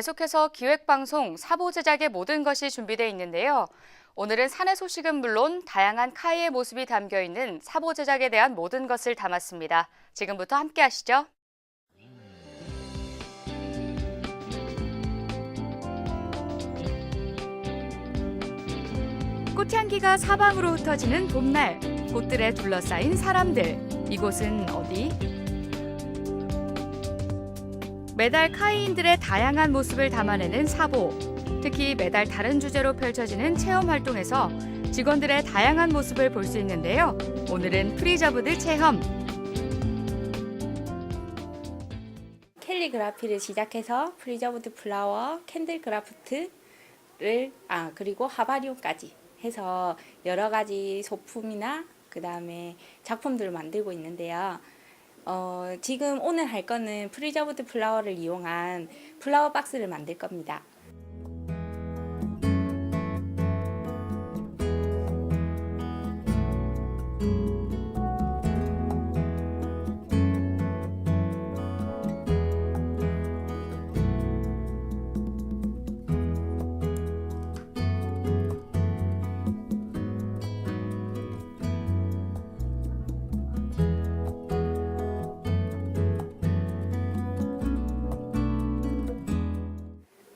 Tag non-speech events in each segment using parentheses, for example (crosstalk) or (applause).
계속해서 기획방송 사보 제작의 모든 것이 준비되어 있는데요. 오늘은 산의 소식은 물론 다양한 카이의 모습이 담겨 있는 사보 제작에 대한 모든 것을 담았습니다. 지금부터 함께 하시죠. 꽃향기가 사방으로 흩어지는 봄날, 꽃들에 둘러싸인 사람들. 이곳은 어디? 매달 카이인들의 다양한 모습을 담아내는 사보. 특히 매달 다른 주제로 펼쳐지는 체험 활동에서 직원들의 다양한 모습을 볼 수 있는데요. 오늘은 프리저브드 체험. 캘리그라피를 시작해서 프리저브드 플라워, 캔들 그라프트를 아 그리고 하바리움까지 해서 여러 가지 소품이나 그 다음에 작품들을 만들고 있는데요. 어, 지금 오늘 할 거는 프리저브드 플라워를 이용한 플라워 박스를 만들 겁니다.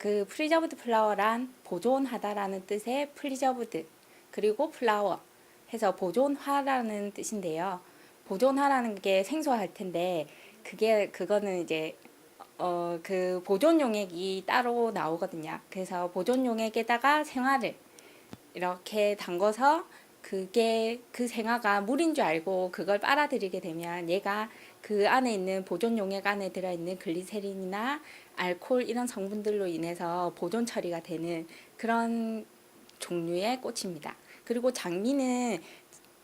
그 프리저브드 플라워란 보존하다라는 뜻의 프리저브드 그리고 플라워 해서 보존화라는 뜻인데요. 보존화라는 게 생소할 텐데 그게 그거는 이제 어 그 보존 용액이 따로 나오거든요. 그래서 보존 용액에다가 생화를 이렇게 담궈서 그게 그 생화가 물인 줄 알고 그걸 빨아들이게 되면 얘가 그 안에 있는 보존 용액 안에 들어 있는 글리세린이나 알코올 이런 성분들로 인해서 보존 처리가 되는 그런 종류의 꽃입니다. 그리고 장미는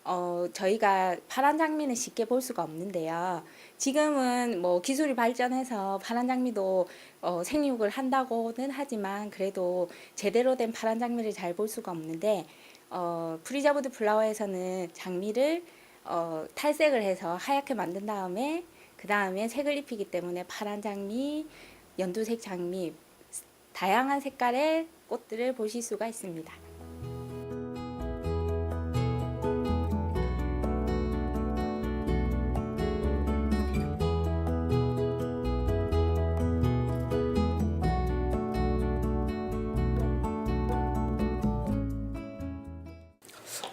어, 저희가 파란 장미는 쉽게 볼 수가 없는데요. 지금은 뭐 기술이 발전해서 파란 장미도 어, 생육을 한다고는 하지만 그래도 제대로 된 파란 장미를 잘 볼 수가 없는데 어, 프리저브드 플라워에서는 장미를 어, 탈색을 해서 하얗게 만든 다음에 그 다음에 색을 입히기 때문에 파란 장미, 연두색 장미, 다양한 색깔의 꽃들을 보실 수가 있습니다.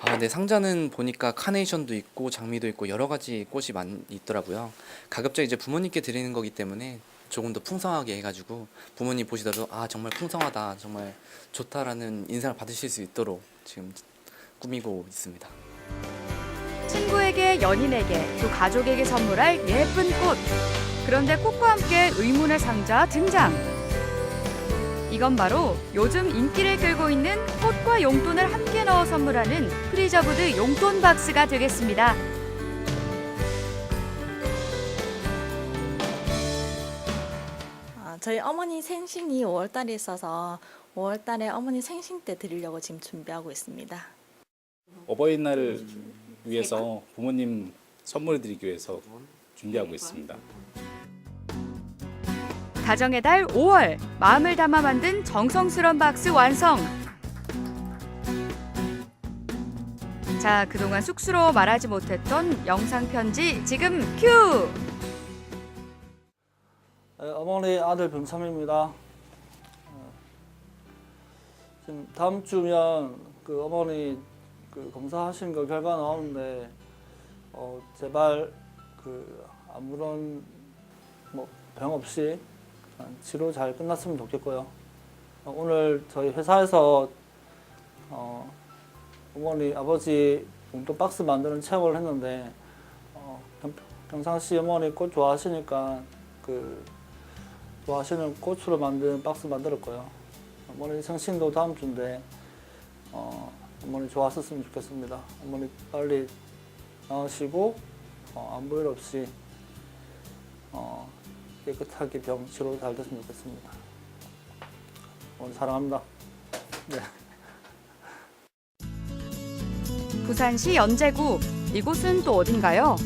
아, 네, 상자는 보니까 카네이션도 있고 장미도 있고 여러 가지 꽃이 많이 있더라고요. 가급적 이제 부모님께 드리는 거기 때문에 조금 더 풍성하게 해가지고 부모님 보시다도 아 정말 풍성하다, 정말 좋다라는 인상을 받으실 수 있도록 지금 꾸미고 있습니다. 친구에게, 연인에게, 또 가족에게 선물할 예쁜 꽃. 그런데 꽃과 함께 의문의 상자 등장. 이건 바로 요즘 인기를 끌고 있는 꽃과 용돈을 함께 넣어 선물하는 프리저브드 용돈 박스가 되겠습니다. 저희 어머니 생신이 5월달에 있어서 5월달에 어머니 생신 때 드리려고 지금 준비하고 있습니다. 어버이날을 위해서 부모님 선물을 드리기 위해서 준비하고 있습니다. 가정의 달 5월 마음을 담아 만든 정성스런 박스 완성. 자, 그동안 쑥스러워 말하지 못했던 영상 편지 지금 큐! 네, 어머니 아들 병삼입니다. 어, 지금 다음 주면 그 어머니 그 검사하신 거 결과 나오는데 어, 제발 그 아무런 뭐 병 없이 치료 잘 끝났으면 좋겠고요. 어, 오늘 저희 회사에서 어, 어머니 아버지 용돈 박스 만드는 체험을 했는데 어, 평- 평상시 어머니 꽃 좋아하시니까 그 좋아하시는 꽃으로 만든 박스 만들었고요. 어머니 생신도 다음 주인데 어, 어머니 좋았었으면 좋겠습니다. 어머니 빨리 나으시고 어, 아무 일 없이 어, 깨끗하게 병 치료 잘 됐으면 좋겠습니다. 어머니 사랑합니다. 네. 부산시 연제구 이곳은 또 어딘가요?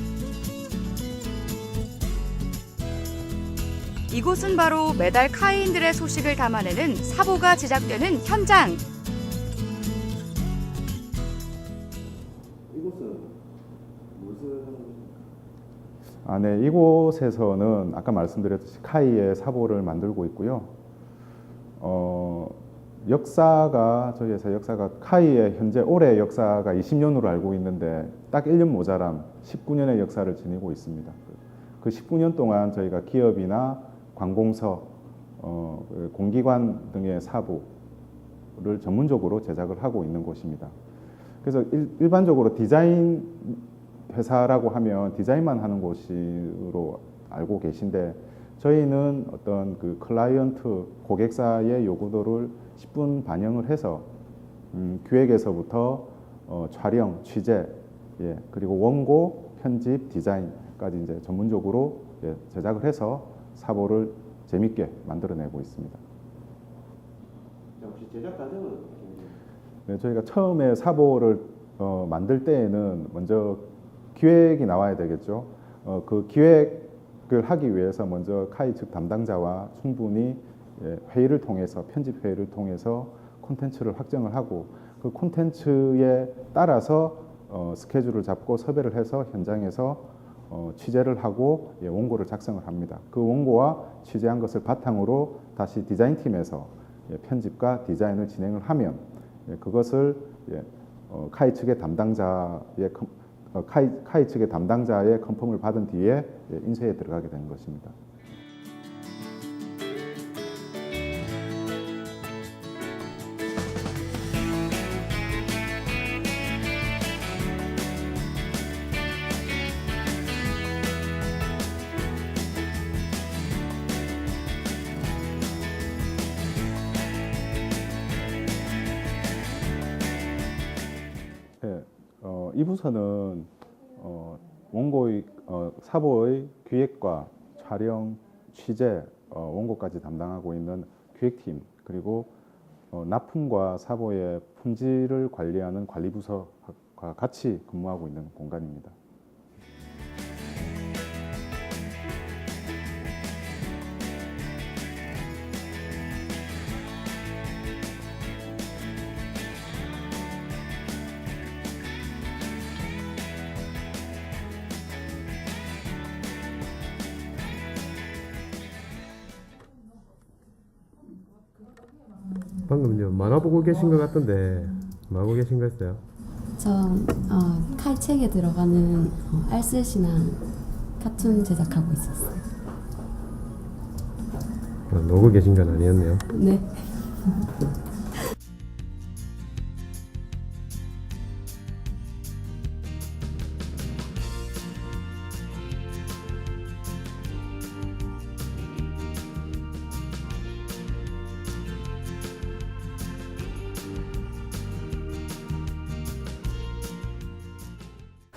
이곳은 바로 매달 카이인들의 소식을 담아내는 사보가 제작되는 현장. 아, 네. 이곳에서는 아까 말씀드렸듯이 카이의 사보를 만들고 있고요. 어, 역사가 저희 회사 역사가 카이의 현재 올해 역사가 20년으로 알고 있는데 딱 1년 모자람 19년의 역사를 지니고 있습니다. 그 19년 동안 저희가 기업이나 관공서, 어, 그 공기관 등의 사보를 전문적으로 제작을 하고 있는 곳입니다. 그래서 일, 일반적으로 디자인 회사라고 하면 디자인만 하는 곳으로 알고 계신데 저희는 어떤 그 클라이언트 고객사의 요구도를 10분 반영을 해서 음, 기획에서부터 어, 촬영, 취재, 예, 그리고 원고, 편집, 디자인까지 이제 전문적으로 예, 제작을 해서 사보를 재밌게 만들어내고 있습니다. 혹시 제작 과정은 네, 저희가 처음에 사보를 어, 만들 때에는 먼저 기획이 나와야 되겠죠. 어, 그 기획을 하기 위해서 먼저 카이 측 담당자와 충분히 예, 회의를 통해서 편집 회의를 통해서 콘텐츠를 확정을 하고 그 콘텐츠에 따라서 어, 스케줄을 잡고 섭외를 해서 현장에서 어, 취재를 하고 예, 원고를 작성을 합니다. 그 원고와 취재한 것을 바탕으로 다시 디자인 팀에서 예, 편집과 디자인을 진행을 하면 예, 그것을 예, 어, 카이 측의 담당자의 컨- 어, 카이, 카이 측의 담당자의 컨펌을 받은 뒤에 예, 인쇄에 들어가게 되는 것입니다. 어, 이 부서는 어, 원고의 어, 사보의 기획과 촬영, 취재, 어, 원고까지 담당하고 있는 기획팀 그리고 어, 납품과 사보의 품질을 관리하는 관리부서과 같이 근무하고 있는 공간입니다. 방금 저 만화 보고 계신 것 같던데 뭐 하고 계신 거였어요? 저 어, 칼책에 들어가는 어, 알쓸시나 카툰 제작하고 있었어요. 아, 놀고 계신 건 아니었네요. 네. (laughs)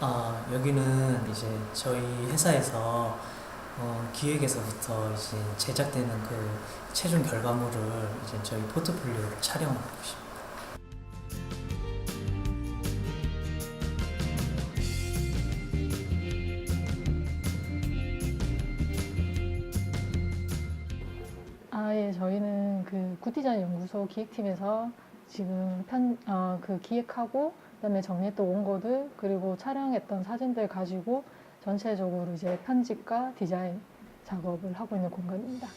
아, 여기는 이제 저희 회사에서 어, 기획에서부터 이제 제작되는 그 최종 결과물을 이제 저희 포트폴리오로 촬영하고 있습니다. 아, 예, 저희는 그 굿디자인 연구소 기획팀에서 지금 편, 어, 그 기획하고 그다음에 정리했던 원고들 그리고 촬영했던 사진들 가지고 전체적으로 이제 편집과 디자인 작업을 하고 있는 공간입니다.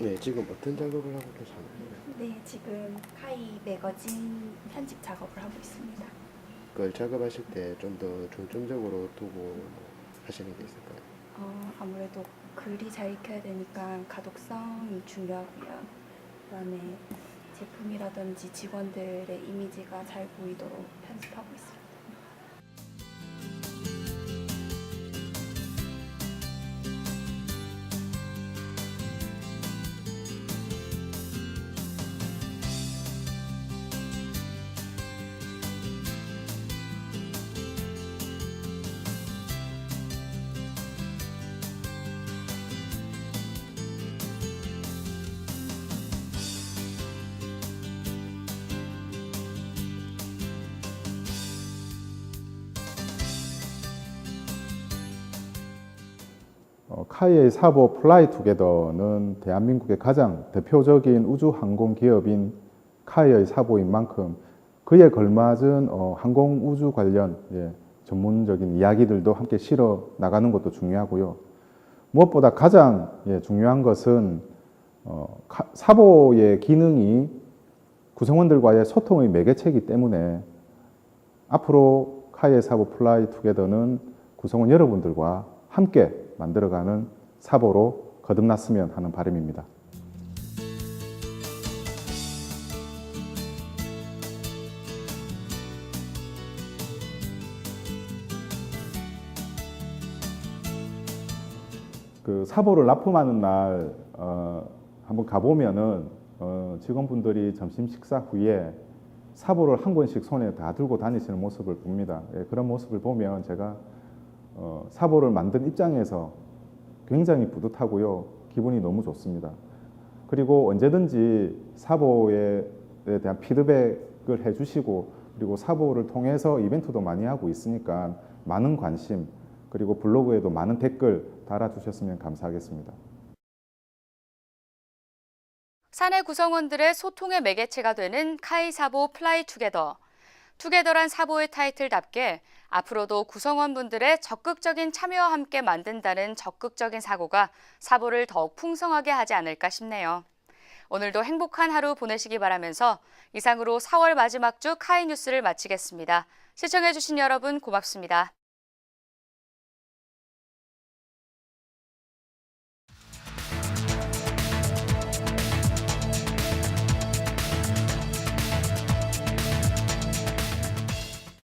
네 지금 어떤 작업을 하고 계시나요? 네, 지금 카이 매거진 편집 작업을 하고 있습니다. 그걸 작업하실 때 좀 더 중점적으로 두고 하시는 게 있을까요? 어, 아무래도 글이 잘 익혀야 되니까 가독성이 중요하고요. 그다음에 제품이라든지 직원들의 이미지가 잘 보이도록 편집하고 있습니다. 카이의 사보 플라이 투게더는 대한민국의 가장 대표적인 우주 항공 기업인 카이의 사보인 만큼 그에 걸맞은 어, 항공 우주 관련 예, 전문적인 이야기들도 함께 실어 나가는 것도 중요하고요. 무엇보다 가장 예, 중요한 것은 어, 카- 사보의 기능이 구성원들과의 소통의 매개체이기 때문에 앞으로 카이의 사보 플라이 투게더는 구성원 여러분들과 함께 만들어가는 사보로 거듭났으면 하는 바람입니다. 그 사보를 납품하는 날 어, 한번 가보면은 어, 직원분들이 점심 식사 후에 사보를 한 권씩 손에 다 들고 다니시는 모습을 봅니다. 예, 그런 모습을 보면 제가 어, 사보를 만든 입장에서 굉장히 뿌듯하고요. 기분이 너무 좋습니다. 그리고 언제든지 사보에 대한 피드백을 해주시고 그리고 사보를 통해서 이벤트도 많이 하고 있으니까 많은 관심 그리고 블로그에도 많은 댓글 달아주셨으면 감사하겠습니다. 사내 구성원들의 소통의 매개체가 되는 카이 사보 플라이 투게더. 투게더란 사보의 타이틀답게 앞으로도 구성원분들의 적극적인 참여와 함께 만든다는 적극적인 사고가 사보를 더욱 풍성하게 하지 않을까 싶네요. 오늘도 행복한 하루 보내시기 바라면서 이상으로 4월 마지막 주 카이 뉴스를 마치겠습니다. 시청해주신 여러분 고맙습니다.